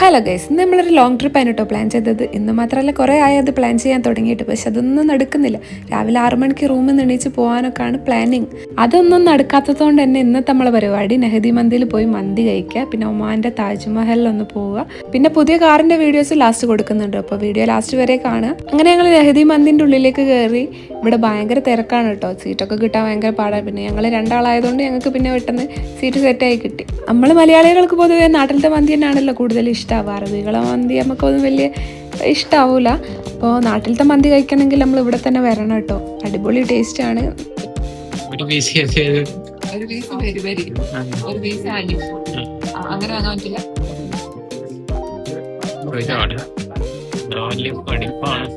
Hello guys നമ്മളൊരു long trip ആയിട്ടോ plan ചെയ്തത്. ഇന്ന് മാത്രമല്ല കുറേ ആയത് പ്ലാൻ ചെയ്യാൻ തുടങ്ങിയിട്ട്. പക്ഷെ അതൊന്നും നടക്കുന്നില്ല. രാവിലെ ആറു മണിക്ക് റൂമിൽ നിന്ന് എണീച്ച് പോകാനൊക്കെയാണ് പ്ലാനിങ് അതൊന്നും നടക്കാത്തതുകൊണ്ട് തന്നെ ഇന്നത്തെ നമ്മളെ പരിപാടി നെഹദി മന്തിയിൽ പോയി മന്തി കഴിക്കുക പിന്നെ ഒമാന്റെ താജ്മഹലിൽ ഒന്ന് പോവുക. പിന്നെ പുതിയ കാറിന്റെ വീഡിയോസ് ലാസ്റ്റ് കൊടുക്കുന്നുണ്ട്. അപ്പോൾ വീഡിയോ ലാസ്റ്റ് വരെ കാണുക. അങ്ങനെ ഞങ്ങൾ നെഹദി മന്തിന്റെ ഉള്ളിലേക്ക് കയറി. ഇവിടെ ഭയങ്കര തിരക്കാണ് കേട്ടോ സീറ്റൊക്കെ കിട്ടാൻ ഭയങ്കര പാടാണ് പിന്നെ ഞങ്ങൾ രണ്ടാളായതുകൊണ്ട് ഞങ്ങൾക്ക് പിന്നെ പെട്ടെന്ന് സീറ്റ് സെറ്റായി കിട്ടി. നമ്മൾ മലയാളികൾക്ക് പൊതുവേ നാട്ടിലത്തെ മന്തി തന്നെയാണല്ലോ കൂടുതൽ ഇഷ്ടമാവുക അറബികളെ മന്തി നമുക്കൊന്നും വലിയ ഇഷ്ടാവൂല. അപ്പോൾ നാട്ടിലത്തെ മന്തി കഴിക്കണമെങ്കിൽ നമ്മൾ ഇവിടെ തന്നെ വരണം കേട്ടോ. അടിപൊളി ടേസ്റ്റ് ആണ്. അങ്ങനെ വാങ്ങാൻ പറ്റില്ല. ഒരുപാട്. വലിയ പഠിപ്പാണ്.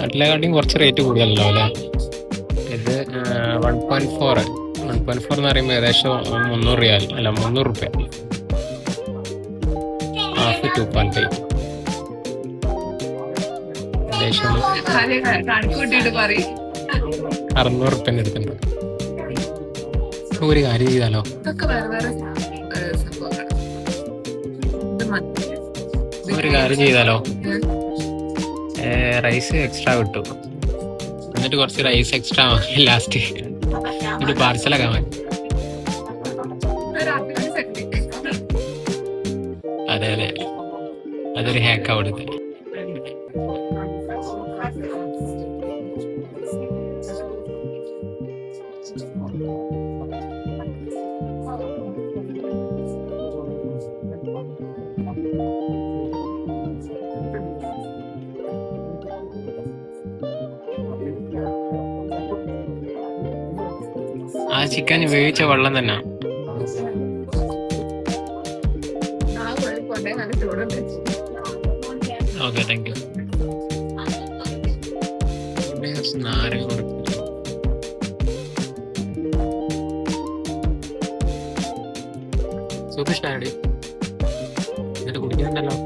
നാട്ടിലെക്കാട്ടിയും കുറച്ച് റേറ്റ് കൂടുതലല്ലോ അല്ലേ? One point four one point four എന്ന് പറയുമ്പോൾ ഏകദേശം മുന്നൂറ് റിയാൽ അല്ല മുന്നൂറ് റുപ്യ. ഹാഫ് ടു പോയിന്റ് ഫൈവ് ഏകദേശം അറുന്നൂറ് റുപ്യന്റെ അടുത്തുണ്ട്. ഒരു കാര്യം ചെയ്താലോ? ഒരു കാര്യം ചെയ്താലോ? റൈസ് എക്സ്ട്രാ കിട്ടും എന്നിട്ട് കുറച്ച് റൈസ് എക്സ്ട്രാ വാങ്ങി ലാസ്റ്റ് പാർസലൊക്കെ ഒരു ആപ്പിൾ സെറ്റ്. അതെ അതെ അതൊരു ഹാക്ക് അവിടുത്തെ ചിക്കൻ വേവിച്ച വെള്ളം തന്നെ. ഓക്കെ താങ്ക് യു നാരങ്ങ കൊടുക്കും സൂപ്പർ സ്റ്റാഡി എന്നിട്ട് കുടിക്കുന്നുണ്ടല്ലോ.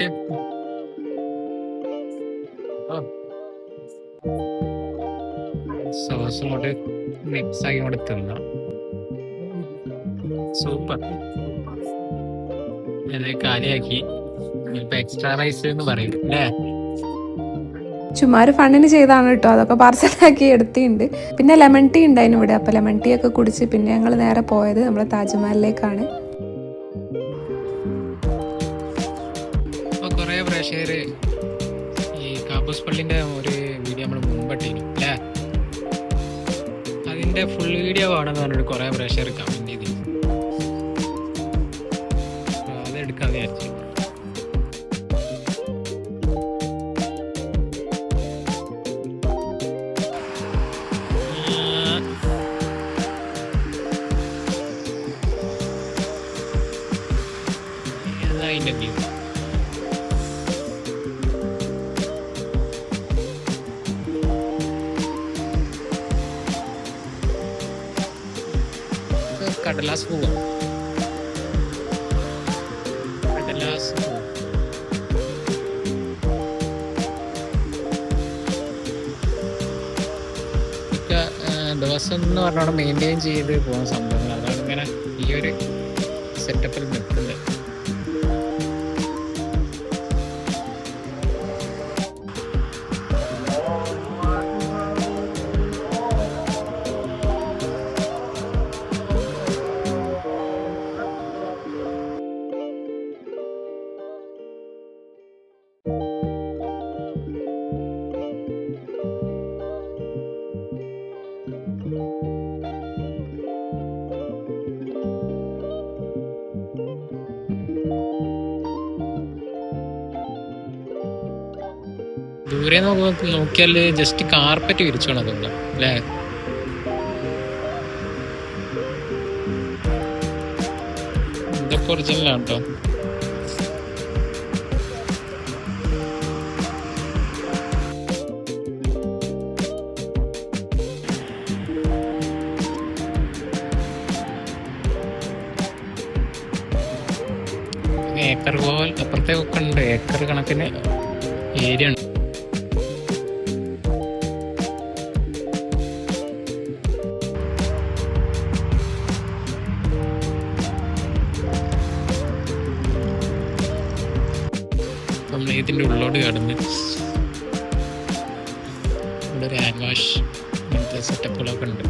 എങ്ങനെയുണ്ട് സോസ് ഇങ്ങോട്ട് മിക്സ് ആക്കി ഇങ്ങോട്ട് തിന്നാം. സൂപ്പർ ഇത് ഇപ്പൊ എക്സ്ട്രാ റൈസ് എന്ന് പറയും അല്ലേ? ചുമ്മാര് ഫണ്ണിന് ചെയ്താണ് കേട്ടോ. അതൊക്കെ പാർസലാക്കി എടുത്തിട്ടുണ്ട്. പിന്നെ ലെമൺ ടീ ഉണ്ടായിരുന്നു ഇവിടെ. അപ്പോൾ ലെമൺ ടീ ഒക്കെ കുടിച്ച് പിന്നെ ഞങ്ങൾ നേരെ പോയത് നമ്മുടെ താജ്മഹലിലേക്കാണ്. പ്രേക്ഷകര് ഈ കാബൂസ് പള്ളിന്റെ ഒരു വീഡിയോ നമ്മൾ മുമ്പിട്ടിരുന്നു അല്ലേ? അതിന്റെ ഫുൾ വീഡിയോ ആണെന്ന് പറഞ്ഞിട്ട് കുറെ പ്രേക്ഷകർ കമന്റ് ചെയ്തിരുന്നു. അതെടുക്കാൻ അത് വിചാരിച്ചു കടലാസ് പൂവ് കടലാസ് ദിവസം എന്ന് പറഞ്ഞാൽ മെയിന്റെയിൻ ചെയ്ത് പോകുന്ന സംഭവങ്ങൾ. അതാണ് ഇങ്ങനെ ഈ ഒരു സെറ്റപ്പിൽ ദൂരെ നോക്കിയാൽ ജസ്റ്റ് കാർപ്പറ്റ് വിരിച്ചു അതുകൊണ്ട് അല്ലേ? ഇതൊക്കെ ഒറിജിനലാണ് കേട്ടോ ഏക്കർ പോലെ അപ്പുറത്തേക്കൊക്കെ ഉണ്ട്. ഏക്കർ കണക്കിന് ഏരിയ ഉണ്ട്. ഇതിന്റെ ഉള്ളോട്ട് കടന്ന് ഇവിടെ ഒരു ഹാൻഡ് വാഷ് ഇങ്ങനത്തെ സെറ്റപ്പുകളൊക്കെ ഉണ്ട്.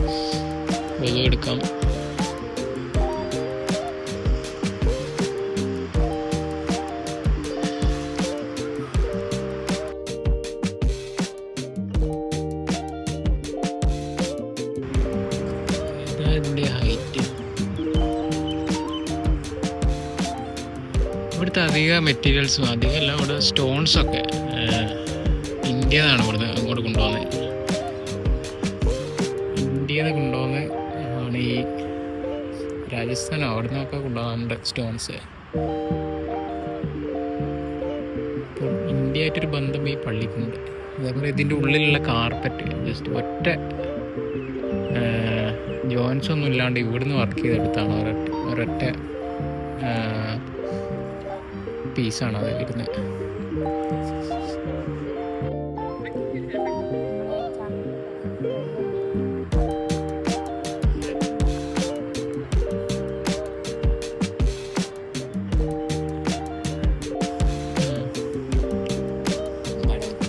വെള്ളം ഇവിടുത്തെ അധിക മെറ്റീരിയൽസും അധികം എല്ലാം ഇവിടെ സ്റ്റോൺസൊക്കെ ഒക്കെ ഇന്ത്യന്നാണ് ഇവിടുന്ന് അങ്ങോട്ട് കൊണ്ടുപോകുന്നത് ഇന്ത്യയിൽ നിന്ന് ആണ് ഈ രാജസ്ഥാനോ അവിടെ നിന്നൊക്കെ കൊണ്ടുപോകാറുണ്ട് സ്റ്റോൺസ് ഇന്ത്യയായിട്ടൊരു ബന്ധം ഈ പള്ളിക്കുണ്ട്. അതേപോലെ ഇതിന്റെ ഉള്ളിലുള്ള കാർപ്പറ്റ് ജസ്റ്റ് ഒറ്റ ജോയിൻസ് ഒന്നും ഇല്ലാണ്ട് ഇവിടുന്ന് വർക്ക് ചെയ്തെടുത്താണ് ഒരൊറ്റ ഒരൊറ്റ പീസാണ് അത് വരുന്നത്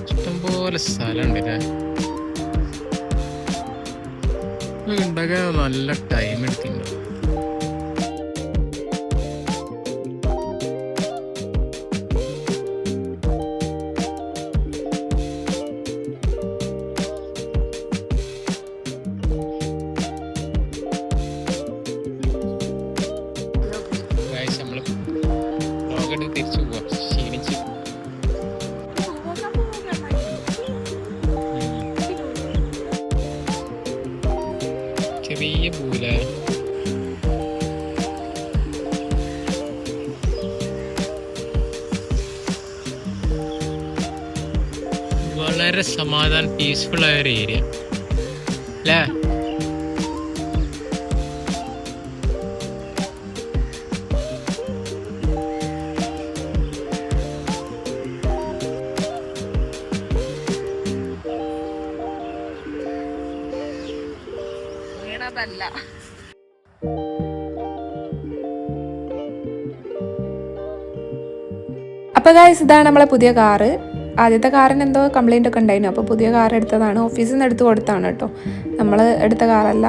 ഇഷ്ടംപോലെ സ്ഥലമുണ്ട് ഇല്ലേ ഉണ്ടാക്കാൻ നല്ല ടൈം എടുത്തിട്ടുണ്ട്. സമാധാനം പീസ്ഫുൾ ആയ ഒരു ഏരിയ അല്ലേ വീണതല്ല. അപ്പോൾ ഗായ്സ് ഇതാണ് നമ്മളെ പുതിയ കാറ്. ആദ്യത്തെ കാറിന് എന്തോ കംപ്ലൈന്റ് ഒക്കെ ഉണ്ടായിരുന്നു. അപ്പോൾ പുതിയ കാർ എടുത്തതാണ്. ഓഫീസിൽ നിന്ന് എടുത്ത് കൊടുത്താണ് കേട്ടോ. നമ്മൾ എടുത്ത കാറല്ല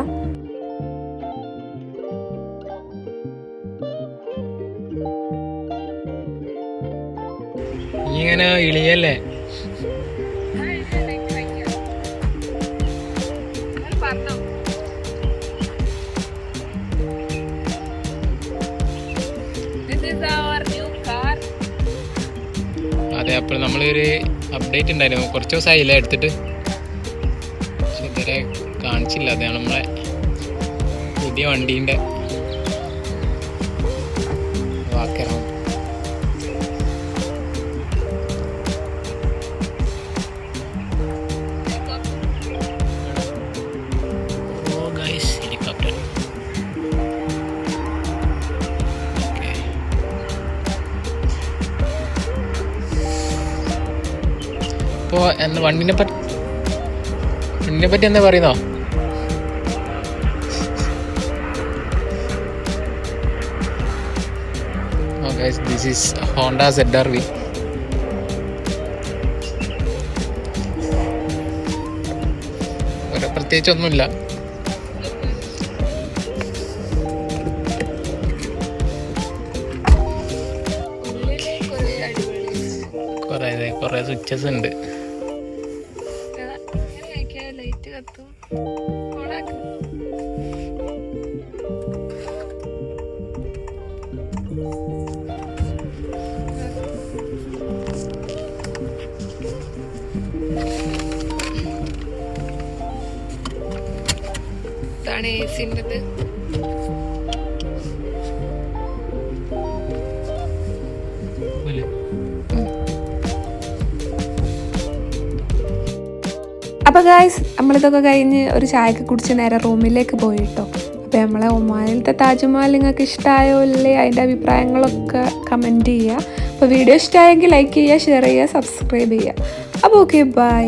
ഇങ്ങനെ ഇളിയല്ലേ? അപ്പോൾ നമ്മളൊരു അപ്ഡേറ്റ് ഉണ്ടായിരുന്നു. കുറച്ച് ദിവസമായില്ല എടുത്തിട്ട്. പക്ഷെ ഇതുവരെ കാണിച്ചില്ല. അതാണ് നമ്മളെ പുതിയ വണ്ടീന്റെ ഇപ്പോ എന്ന് വണ്ടിനെ പറ്റി വണ്ടിനെ പറ്റി എന്താ പറയുന്നോ? This is Honda Z R V ഒരു അടിപൊളി കുറേ കുറേ സ്വിച്ചസ് ഉണ്ട്. ഇതാണ് എ സിന്റെത് അപ്പോൾ ഗായ്സ് നമ്മളിതൊക്കെ കഴിഞ്ഞ് ഒരു ചായക്ക് കുടിച്ച് നേരെ റൂമിലേക്ക് പോയി കേട്ടോ അപ്പോൾ നമ്മളെ ഒമാനിലത്തെ താജ്മഹൽ നിങ്ങൾക്ക് ഇഷ്ടമായോ ഇല്ലേ അതിന്റെ അഭിപ്രായങ്ങളൊക്കെ കമന്റ് ചെയ്യുക. അപ്പോൾ വീഡിയോ ഇഷ്ടമായെങ്കിൽ ലൈക്ക് ചെയ്യുക ഷെയർ ചെയ്യുക സബ്സ്ക്രൈബ് ചെയ്യുക. അപ്പോൾ ഓക്കെ ബൈ